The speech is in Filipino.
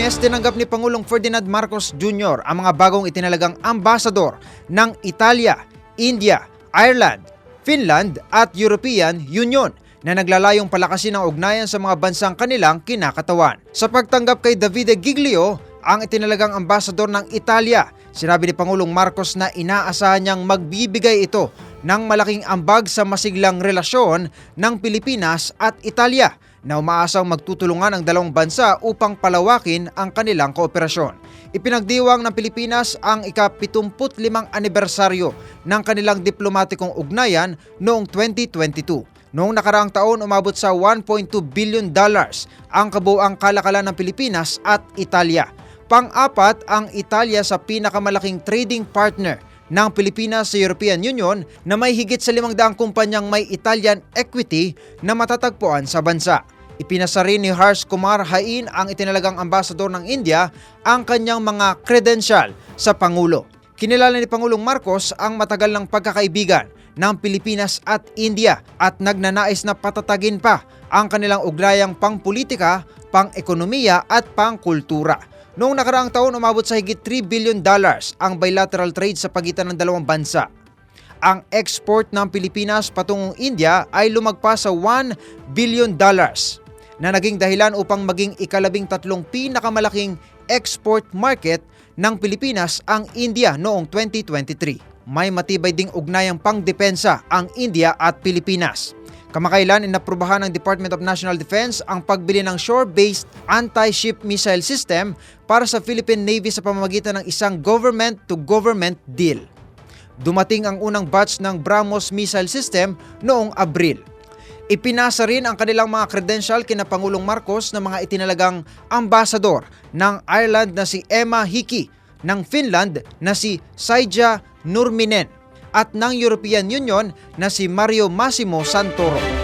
Lunes, tinanggap ni Pangulong Ferdinand Marcos Jr. ang mga bagong itinalagang ambasador ng Italia, India, Ireland, Finland at European Union na naglalayong palakasin ang ugnayan sa mga bansang kanilang kinakatawan. Sa pagtanggap kay Davide Giglio, ang itinalagang ambasador ng Italia, sinabi ni Pangulong Marcos na inaasahan niyang magbibigay ito ng malaking ambag sa masiglang relasyon ng Pilipinas at Italia na umaasang magtutulungan ang dalawang bansa upang palawakin ang kanilang kooperasyon. Ipinagdiwang ng Pilipinas ang ika-75 anibersaryo ng kanilang diplomatikong ugnayan noong 2022. Noong nakaraang taon, umabot sa 1.2 billion dollars ang kabuang kalakalan ng Pilipinas at Italia. Pang-apat ang Italia sa pinakamalaking trading partner ng Pilipinas sa European Union na may higit sa 500 kumpanyang may Italian equity na matatagpuan sa bansa. Ipinasa rin ni Harsh Kumar Hain ang itinalagang ambasador ng India ang kanyang mga credential sa Pangulo. Kinilala ni Pangulong Marcos ang matagal ng pagkakaibigan ng Pilipinas at India at nagnanais na patatagin pa ang kanilang ugnayang pangpolitika, pang-ekonomiya at pangkultura. Noong nakaraang taon, umabot sa higit 3 billion dollars ang bilateral trade sa pagitan ng dalawang bansa. Ang export ng Pilipinas patungong India ay lumagpas sa 1 billion dollars na naging dahilan upang maging ikalabing tatlong pinakamalaking export market ng Pilipinas ang India noong 2023. May matibay ding ugnayang pangdepensa ang India at Pilipinas. Kamakailan inaprubahan ng Department of National Defense ang pagbili ng shore-based anti-ship missile system para sa Philippine Navy sa pamamagitan ng isang government-to-government deal. Dumating ang unang batch ng BrahMos missile system noong Abril. Ipinasa rin ang kanilang mga credential kina Pangulong Marcos na mga itinalagang ambasador ng Ireland na si Emma Hickey, ng Finland na si Saija Nurminen at ng European Union na si Mario Massimo Santoro.